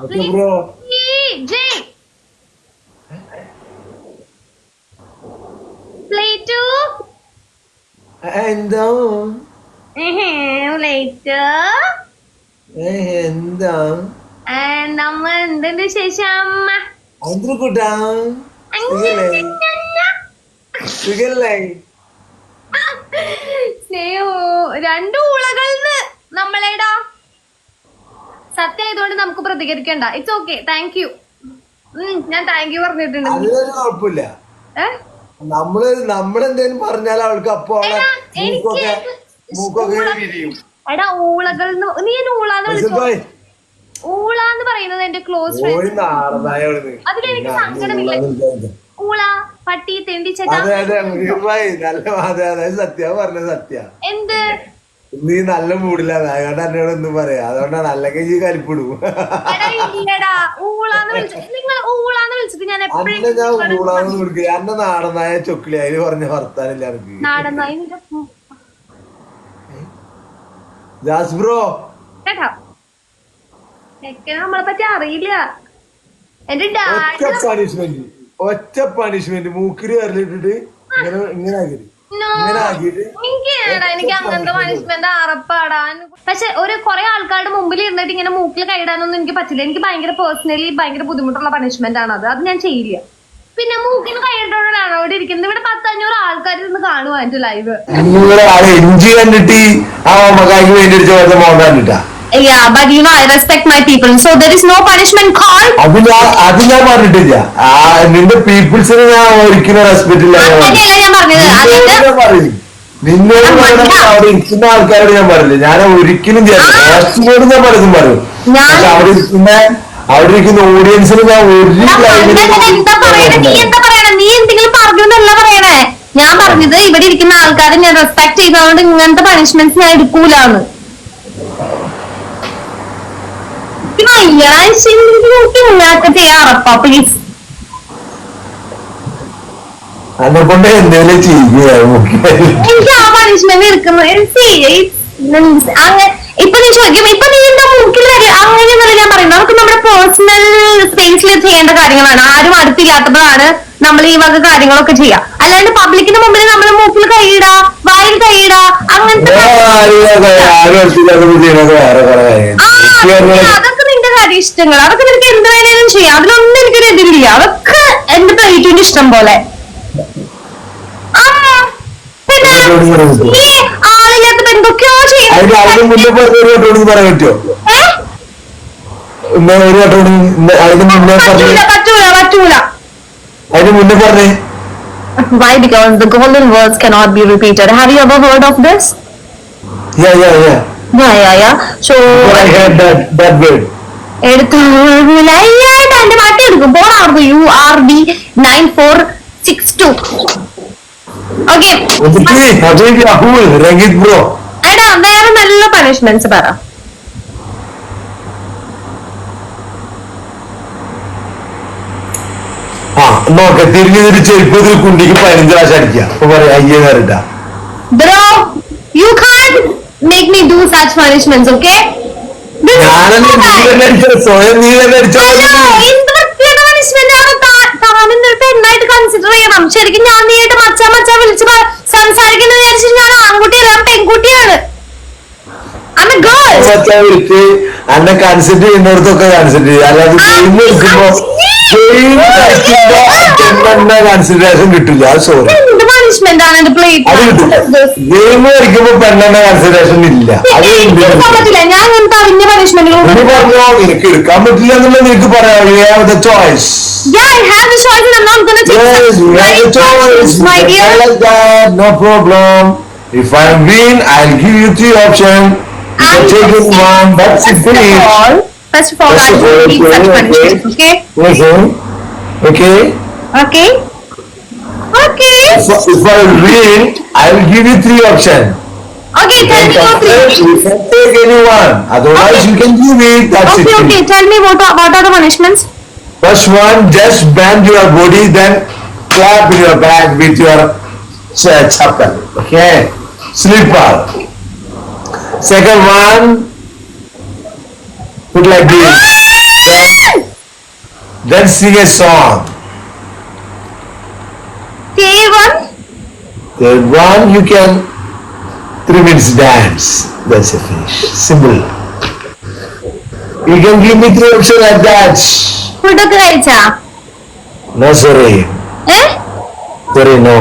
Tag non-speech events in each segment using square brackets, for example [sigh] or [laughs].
Please. bro. J. Play two. എന്താ Later. ഏ, എന്താ And നമ്മ എന്തുണ്ട് വിശേഷം അമ്മ അന്തര കൂട്ടാ സുഖല്ലേ സ്നേഹോ രണ്ടു ഊളകളിന്ന് നമ്മളേടാ സത്യമായതുകൊണ്ട് നമുക്ക് പ്രതികരിക്കണ്ട ഇറ്റ്സ് ഓക്കെ താങ്ക് യു ഞാൻ താങ്ക് യു പറഞ്ഞിട്ടുണ്ട് അതിലൊരു കുഴപ്പമില്ല? നമ്മൾ നമ്മളെന്തേലും പറഞ്ഞാൽ അവൾക്ക് അപ്പൊ മൂക്കൊക്കെ എനിക്ക് എടാ ഊളകൾ നീ എന്നെ ഊളാന്ന് വിളിച്ചോ ഊള ഊളാന്ന് പറയുന്നത് എന്റെ ക്ലോസ് ഫ്രണ്ട്. അതിലെനിക്ക് പിന്നെ സങ്കടമില്ല. ഊള പട്ടി തെണ്ടി ചേട്ടാ എന്ത് നീ നല്ല മൂടില്ലാന്ന് അതുകൊണ്ട് എന്നോട് ഒന്നും പറയാ. അതുകൊണ്ടാണ് അല്ലെങ്കിൽ ഈ കലിപ്പിടും അന്നെ ഞാൻ ഊളാന്ന് വിളിക്കുക എന്നെ നാടനായ ചൊക്കിളി അതിന് പറഞ്ഞ വർത്താനില്ല എനിക്ക്. ജാസ് ബ്രോ. നമ്മളെ പറ്റി അറിയില്ല. ഒറ്റ പണിഷ്മെന്റ് ഒറ്റ പണിഷ്മെന്റ് മൂക്കിൽ വരലിട്ടിട്ട് ഇങ്ങനെ ഇങ്ങനെ ആക്കിയിട്ട് എനിക്ക് എനിക്ക് അങ്ങനത്തെ പണിഷ്മെന്റ് അറപ്പാടാൻ പക്ഷെ ഒരു കുറെ ആൾക്കാരുടെ മുമ്പിൽ ഇരുന്നിട്ട് ഇങ്ങനെ മൂക്കിൽ കൈയിടാനൊന്നും എനിക്ക് പറ്റില്ല. എനിക്ക് ഭയങ്കര പേഴ്സണലി ഭയങ്കര ബുദ്ധിമുട്ടുള്ള പണിഷ്മെന്റ് ആണ് അത്. അത് ഞാൻ ചെയ്യില്ല. പിന്നെ മൂക്കിന് കൈയിട്ടോടാണ് അവിടെ ഇരിക്കുന്നത്? ഇവിടെ പത്തഞ്ഞൂറ് ആൾക്കാർ ഇരുന്ന് കാണുവാൻ ലൈവ് കണ്ടിട്ട് ആ മകാക്ക് വേണ്ടി Yeah, but you know, I respect my people. So there is no punishment called. അത് ഞാൻ അത് ഞാൻ പറഞ്ഞിട്ടില്ല. ആ നിന്റെ പീപ്പിൾസിന് ഞാൻ ഒരിക്കലും റെസ്പെക്ട് ഇല്ല. ഞാൻ പറഞ്ഞു. അങ്ങനെയല്ല ഞാൻ പറഞ്ഞത്. നിന്നോട് അതായത് ഞാൻ പറയും നിന്നോട് പറയണ അവിടെ ഇരിക്കുന്ന ആൾക്കാരോട് ഞാൻ പറയില്ല ഞാൻ ഒരിക്കലും ഹോസ്റ്റിനോട് ഞാൻ പലതും പറയും. ഞാൻ- പക്ഷെ അവിടെ ഇരിക്കുന്ന അവിടെ ഇരിക്കുന്ന ഓഡിയൻസിന് ഞാൻ ഒരു ഞാൻ പറഞ്ഞത് എന്താ പറയണേ? നീ എന്താ പറയണേ? നീ എന്തെങ്കിലും പറഞ്ഞു എന്നല്ല പറയണേ. ഞാൻ പറഞ്ഞത് ഇവിടെ ഇരിക്കുന്ന ആൾക്കാരെ ഞാൻ റെസ്പെക്ട് ചെയ്തതുകൊണ്ട് ഇങ്ങനത്തെ പണിഷ്മെന്റ്സ് ഞാൻ എടുക്കൂലാന്ന് ഇങ്ങനത്തെ ചെയ്യാറപ്പാ പ്ലീസ് എന്നെ കൊണ്ട് എന്തെങ്കിലും ചെയ്യുക എനിക്ക് ആ പണിഷ്മെന്റ് എടുക്കുന്നത് see, it's- അങ്ങ ഇപ്പൊ നീ ചോദിക്കും. ഇപ്പൊ നീ എന്താ മൂക്കിൽ വരില്ല അങ്ങനെയൊന്നല്ല ഞാൻ പറയുന്നത് നമുക്ക് നമ്മുടെ പേഴ്സണൽ സ്പേസിൽ ചെയ്യേണ്ട കാര്യങ്ങളാണ്. ആരും അടുത്തില്ലാത്തപ്പോഴാണ് നമ്മൾ ഈ വക കാര്യങ്ങളൊക്കെ ചെയ്യാം. അല്ലാണ്ട് പബ്ലിക്കിന്റെ മുമ്പിൽ നമ്മൾ മൂക്കിൽ കൈയിടാ വായിൽ കൈയിടാ അങ്ങനത്തെ കാര്യം അതൊക്കെ ഇഷ്ടങ്ങൾ അതൊക്കെ നിനക്ക് എന്ത് വേണേലും ചെയ്യാം അതിലൊന്നും എനിക്കൊരു എതിരില്ല അതൊക്കെ എന്റെ പ്ലേറ്റിന്റെ ഇഷ്ടം പോലെ നീ ആളില്ലാത്തപ്പോ എന്തൊക്കെയോ പറഞ്ഞേ Why? Because the golden words cannot be repeated. Have you ever heard of this? Yeah, yeah, yeah. Yeah, yeah, yeah. So, But I heard that that word. എടുത്തു ലൈയായിട്ട് എന്റെ പാട്ട് എടുക്കും. പോണാർന്നു U R D nine four six two okay എടാ വേറെ നല്ല punishments പറ. നോക്കെ തിരിഞ്ഞു തിരി ചെരുപ്പത്തിൽ കുണ്ടിക്ക് പതിനഞ്ച് പ്രാവശ്യം അടിക്കുക. അപ്പൊ പറയാം അയ്യേ bro you can make me do such punishments okay ഞാനെന്നെ നീ തന്നെ അടിച്ചോ സ്വയം നീ തന്നെ അടിച്ചോ പെണ്ണായിട്ട് കൺസിഡർ ചെയ്യണം. ശരിക്കും ഞാൻ നീയായിട്ട് മച്ചാ മച്ചാ വിളിച്ച് വിചാരിച്ചു ഞാൻ ആൺകുട്ടിയല്ല പെൺകുട്ടിയാണ്. വിളിച്ച് അന്നെ കൺസിഡർ ചെയ്യുന്നിടത്തൊക്കെ കൺസിഡർ ചെയ്യും. അല്ലാതെ ഗെയിം എടുക്കുമ്പോ ഗെയിം കളിക്കുമ്പോ കൺസിഡറേഷൻ കിട്ടില്ല. അത് സോറി പണിഷ്മെന്റ് ആണ് എന്റെ അത് കിട്ടില്ല പ്ലേറ്റ് ഗെയിം കളിക്കുമ്പോ പെണ്ണെണ്ണ കൺസിഡറേഷൻ ഇല്ല അത് എന്ത് എടുക്കാൻ പറ്റില്ല ഞാൻ ഇങ്ങനത്തെ അറിഞ്ഞ പണിഷ്മെന്റുകൾ നീ പറഞ്ഞോ നിനക്ക് എടുക്കാൻ പറ്റില്ല എന്നുള്ളത് നിനക്ക് പറയാം you have the choice Yeah, I have a choice and I'm not gonna take Yes, such you have the choice. my You dear. can like that, no problem. If I win, I'll give you three options. If I I'm take it one, that's it, First of finish. all, first of all, First I of all, will take such okay, punishment, okay? Okay. Okay. Okay? Okay. If, if I win, I'll give you three options. Okay, tell me your three. you can take any one. Otherwise, Okay. you can give it. That's Okay, it. okay, tell me what are, what are the punishments? First one, just bend your body, then clap in your back with your ch- chappal. Okay? Slipper. Second one, put like this. Ah! Then then sing a song. Third one. Third one, you can three minutes dance. That's a finish. Simple. You can give me three options like that. ഫുഡൊക്കെ കഴിച്ചാ No, sorry. ഏ Sorry, no.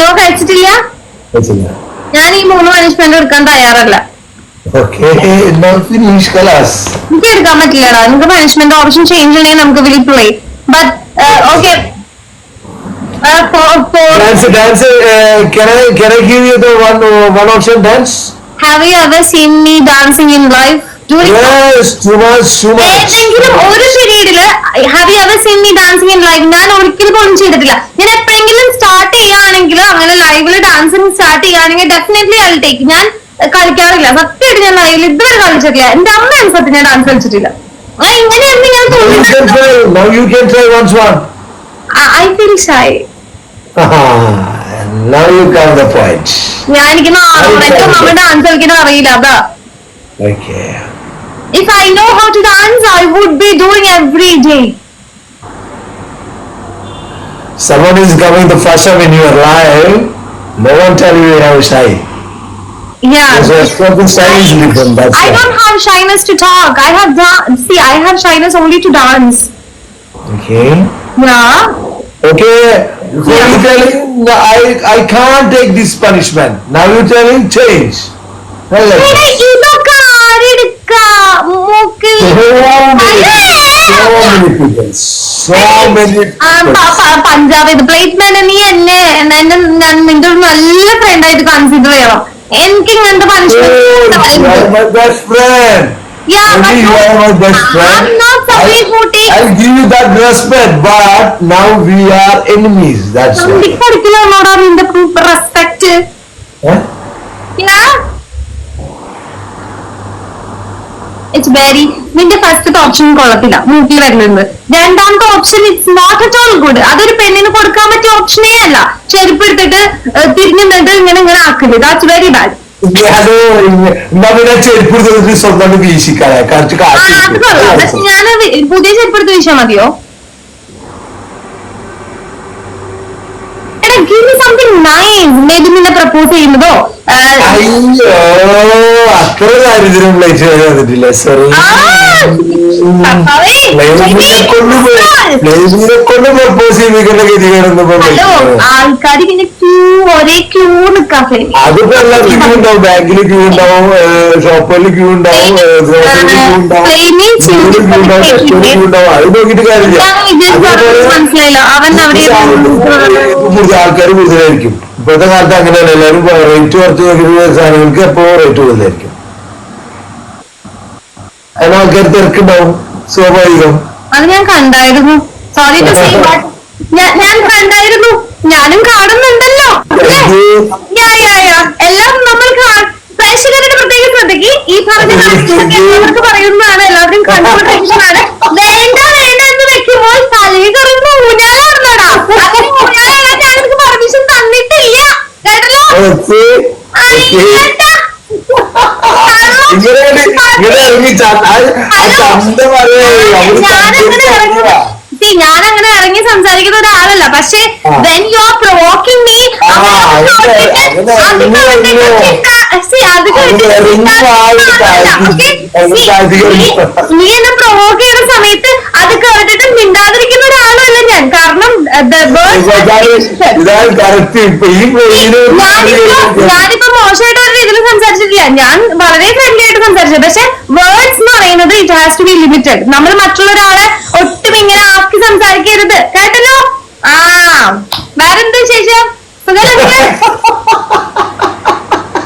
No കഴിച്ചിട്ടില്ല That's enough. ഞാൻ ഈ മൂന്ന് punishment എടുക്കാൻ തയ്യാറല്ല Okay, now finish, Kalas. എനിക്ക് എടുക്കാൻ പറ്റില്ലടാ നിങ്ങൾക്ക് പണിഷ്മെന്റ് ഓപ്ഷൻ ചേഞ്ച് ചെയ്യണമെങ്കിൽ നമുക്ക് will play but okay Dance, dance. Uh, can I can I give you the one uh, one option dance? Have you ever seen me dancing in life? Yes, too much, too much. ഏതെങ്കിലും ഒരു പീരീഡിൽ have you ever seen me dancing in live ഞാൻ ഒരിക്കലും പോലും ചെയ്തിട്ടില്ല ഞാൻ എപ്പോഴെങ്കിലും start ചെയ്യുകയാണെങ്കിൽ അങ്ങനെ ലൈവിൽ ഡാൻസിങ് സ്റ്റാർട്ട് ചെയ്യുകയാണെങ്കിൽ ഡെഫിനറ്റ്ലി ഐ ടേക്ക് ഞാൻ കളിക്കാറില്ല സത്യമായിട്ട് ഞാൻ ലൈവിൽ ഇതുവരെ കളിച്ചിട്ടില്ല എന്റെ അമ്മയാണ് സത്യം ഞാൻ ഡാൻസ് കളിച്ചിട്ടില്ല ഇങ്ങനെയായിരുന്നു ഞാൻ തോന്നുന്നത്. I feel shy now you got the point. ഞാൻ എനിക്ക് നാളോടെ എന്റെ അമ്മ ഡാൻസ് കളിക്കാൻ അറിയില്ല അതാ Okay. If I know how to dance I would be doing every day Someone is coming the first time in your life. No one tell you you have shy. Yeah. Because spoken style is different. That's I why. don't have shyness to talk. I have da- see, I have shyness only to dance. Okay. Yeah. Okay. So you telling "No, I I can't take this punishment. Now you telling change. Hello. Punjab ഇത് പ്ലേറ്റ്മാൻ നീ എന്നെ നിന്റെ ഒരു നല്ല front ആയിട്ട് consider ചെയ്യണം എനിക്ക് ഇങ്ങനത്തെ Oh, punishment my best friend. Yeah, but Maybe you are my best friend. I'm not who takes- I'll give you that respect, but now we are enemies. That's why. പഠിക്കലാണോടാ നിന്റെ respect Huh? It's very നിന്റെ first option കൊള്ളത്തില്ല മൂക്കിൽ വരുന്നത് രണ്ടാമത്തെ option it's not at all good അതൊരു പെണ്ണിന് കൊടുക്കാൻ പറ്റിയ ഓപ്ഷനേ അല്ല ചെരുപ്പ് എടുത്തിട്ട് തിരിഞ്ഞു നിന്നിട്ട് ഇങ്ങനെ ഇങ്ങനെ ആക്കരുത് ദാറ്റ്സ് വെരി ബാഡ് പിന്നെ സ്വന്തം കുറച്ച് അത് കാശ് പുതിയ മതിയോ നിന്നെ പ്രപ്പോസ് ചെയ്യുന്നതോ അയ്യോ അത്ര ദാരിദ്ര്യം പ്ലേറ്റ് വരെ വന്നിട്ടില്ല സോറി കൊണ്ട് പ്രപ്പോസ് ഗതികളൊന്നും ആൾക്കാർ ക്യൂ ഒരേ ക്യൂ നിക്കാൻ അതിപ്പോ എല്ലാത്തിനും ക്യൂ ഉണ്ടാവും. ബാങ്കിൽ ക്യൂ ഉണ്ടാവും ഷോപ്പുകളിൽ ക്യൂ ഉണ്ടാവും ഗ്രോസറിയിൽ ക്യൂ ഉണ്ടാവും Flaming ക്യൂ chicken ഉണ്ടാവും റെസ്റ്റോറന്റ് ക്യൂ ഉണ്ടാവും. അത് നോക്കിയിട്ട് കാര്യമില്ല. മനസ്സിലായില്ല. അവൻ അവിടെ കൂടുതൽ ആൾക്കാർ കൂടുതലായിരിക്കും. ഇപ്പോഴത്തെ കാലത്ത് അങ്ങനെയല്ല. എല്ലാവരും റേറ്റ് കുറച്ച് നോക്കിയിട്ട് സാധനങ്ങൾക്ക് എപ്പോഴും റേറ്റ് കൂടുതലായിരിക്കും. അതിന് ആൾക്കാർ തിരക്കുണ്ടാവും. സ്വാഭാവികം. അത് ഞാൻ കണ്ടായിരുന്നു. സോറി ഞാൻ കണ്ടായിരുന്നു. ഞാനും കാണുന്നുണ്ടല്ലോ. എല്ലാം നമ്മൾ പ്രേക്ഷകരുടെ പ്രത്യേക ശ്രദ്ധയ്ക്ക് ഈ പറഞ്ഞ എല്ലാവർക്കും പറയുന്നതാണ്. എല്ലാവരും കണ്ടുകൊണ്ടിരിക്കുന്നതാണ് [laughs] വേണ്ട വേണ്ട എന്ന് വെക്കുമ്പോൾ തലയിൽ കറങ്ങുന്ന ഊഞ്ഞാലാണെന്നാടാ എനിക്ക് പെർമിഷൻ തന്നിട്ടില്ല. കേട്ടല്ലോ? ഞാനങ്ങനെ ഇറങ്ങി സംസാരിച്ചതാ. ഞാൻ അങ്ങനെ ഇറങ്ങി സംസാരിക്കുന്ന ഒരാളല്ല പക്ഷെ. When you are provoking me. നീ എന്നെ പ്രൊവോക്ക് ചെയ്യുന്ന സമയത്ത് അത് കേട്ടിട്ട് മിണ്ടാതിരിക്കുന്ന ഒരാളല്ല [laughs] ഞാനിപ്പോ മോശമായിട്ട് ഒരു രീതിയിൽ സംസാരിച്ചിട്ടില്ല. ഞാൻ വളരെ ഫ്രണ്ട്ലി ആയിട്ട് സംസാരിച്ചത് പക്ഷെ വേർഡ്സ് എന്ന് പറയുന്നത് it has to be limited നമ്മൾ മറ്റുള്ളൊരാളെ ഒട്ടും ഇങ്ങനെ ആക്കി സംസാരിക്കരുത്. കേട്ടല്ലോ? ആ വേറെന്ത് ശേഷം സുഖമല്ലേ [laughs]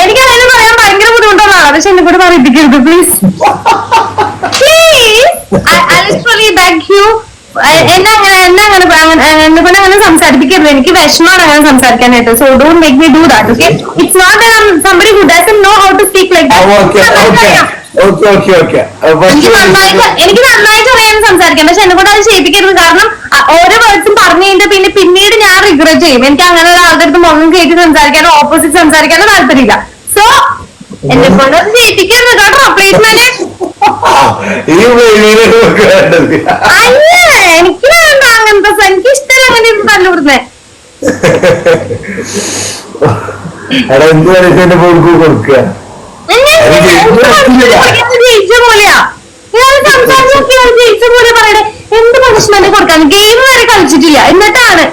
എനിക്ക് അതിന് പറയാൻ ഭയങ്കര ബുദ്ധിമുട്ടുള്ളതാണ് പക്ഷെ എന്നെ കൂടെ പറയിപ്പിക്കരുത് please please I literally beg you എന്നെ അങ്ങനെ എന്നെ അങ്ങനെ എന്നെ കൊണ്ട് അങ്ങനെ സംസാരിപ്പിക്കരുത്. എനിക്ക് വിഷമമാണ് അങ്ങനെ സംസാരിക്കാനായിട്ട്. So don't make me do that okay it's not somebody who doesn't know how to speak like എനിക്ക് നന്നായിട്ട് എനിക്ക് നന്നായിട്ട് അറിയാൻ സംസാരിക്കാം പക്ഷെ എന്നെ കൊണ്ട് അത് ചെയ്യിപ്പിക്കരുത്. കാരണം ഓരോ വേർഡ്സും പറഞ്ഞു കഴിഞ്ഞാൽ പിന്നെ പിന്നീട് ഞാൻ റിഗ്രറ്റ് ചെയ്യും. എനിക്ക് അങ്ങനെ ഒരാളുടെ അടുത്ത് മുഖം കയറ്റി സംസാരിക്കാനോ ഓപ്പോസിറ്റ് സംസാരിക്കാനോ താല്പര്യമില്ല. സോ എന്നെ കൊണ്ട് അത് ചെയ്യിപ്പിക്കരുത് കേട്ടോ. ഈ ഇനി എനിക്ക് വേണ്ട അങ്ങനത്തെ എനിക്ക് ഇഷ്ടമല്ല പറയണേ. എന്ത് പണിഷ്മെന്റ് കൊടുക്കാൻ ഗെയിം വരെ കളിച്ചിട്ടില്ല. എന്നിട്ടാണ്